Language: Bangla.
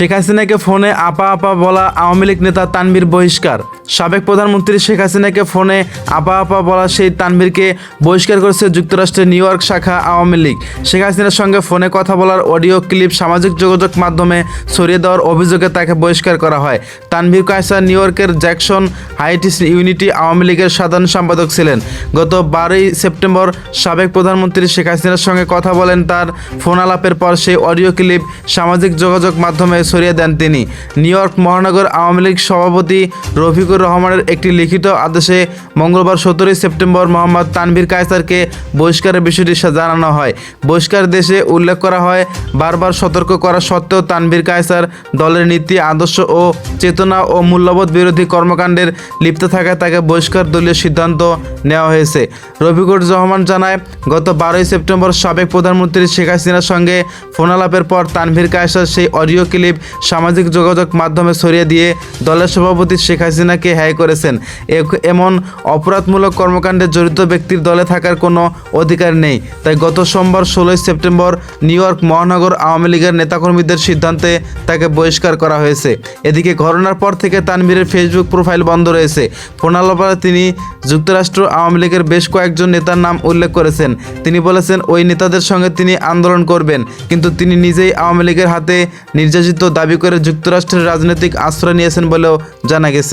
শেখ হাসিনাকে ফোনে আপা আপা বলা আওয়ামী লীগ নেতা তানভীর বহিষ্কার। সাবেক প্রধানমন্ত্রী শেখ হাসিনাকে ফোনে আপা আপা বলা সেই তানভীরকে বহিষ্কার করেছে যুক্তরাষ্ট্রের নিউ ইয়র্ক শাখা আওয়ামী লীগ। শেখ হাসিনার সঙ্গে ফোনে কথা বলার অডিও ক্লিপ, সামাজিক যোগাযোগ মাধ্যমে ছড়িয়ে দেওয়ার অভিযোগে তাকে বহিষ্কার করা হয়। তানভীর কায়সার নিউ ইয়র্কের জ্যাকসন হাইটিস ইউনিটি আওয়ামী লীগের সাধারণ সম্পাদক ছিলেন। গত বারোই সেপ্টেম্বর সাবেক প্রধানমন্ত্রী শেখ হাসিনার সঙ্গে কথা বলেন তার ফোন আলাপের পর সেই অডিও ক্লিপ, সামাজিক যোগাযোগ মাধ্যমে ছড়িয়ে দেন তিনি। নিউ ইয়র্ক মহানগর আওয়ামী লীগ সভাপতি রফিকুর রহমানের একটি লিখিত আদেশে মঙ্গলবার সতেরোই সেপ্টেম্বর মোহাম্মদ তানভীর কায়সারকে বহিষ্কারের বিষয়টি জানানো হয়। বহিষ্কার দেশে উল্লেখ করা হয়, বারবার সতর্ক করা সত্ত্বেও তানভীর কায়সার দলের নীতি, আদর্শ ও চেতনা ও মূল্যবোধ বিরোধী কর্মকাণ্ডের লিপ্ত থাকায় তাকে বহিষ্কার দলীয় সিদ্ধান্ত নেওয়া হয়েছে। রফিকুর রহমান জানায়, গত বারোই সেপ্টেম্বর সাবেক প্রধানমন্ত্রী শেখ হাসিনার সঙ্গে ফোনালাপের পর তানভীর কায়সার সেই অডিও ক্লিপ সামাজিক যোগাযোগ মাধ্যমে ছড়িয়ে দিয়ে দলের সভাপতি শেখ হাসিনাকে হ্যায় করেছেন। এমন অপরাধমূলক কর্মকাণ্ডে জড়িত ব্যক্তির দলে থাকার কোনো অধিকার নেই। তাই গত সোমবার ষোলোই সেপ্টেম্বর নিউ ইয়র্ক মহানগর আওয়ামী লীগের নেতাকর্মীদের সিদ্ধান্তে তাকে বহিষ্কার করা হয়েছে। এদিকে ঘটনার পর থেকে তানভীরের ফেসবুক প্রোফাইল বন্ধ রয়েছে। ফোনালাপারে তিনি যুক্তরাষ্ট্র আওয়ামী লীগের বেশ কয়েকজন নেতার নাম উল্লেখ করেছেন। তিনি বলেছেন, ওই নেতাদের সঙ্গে তিনি আন্দোলন করবেন। কিন্তু তিনি নিজেই আওয়ামী লীগের হাতে নির্যাতিত দাবি করে যুক্তরাষ্ট্রের রাজনৈতিক আশ্রয় নিয়েছেন বলেও জানা গেছে।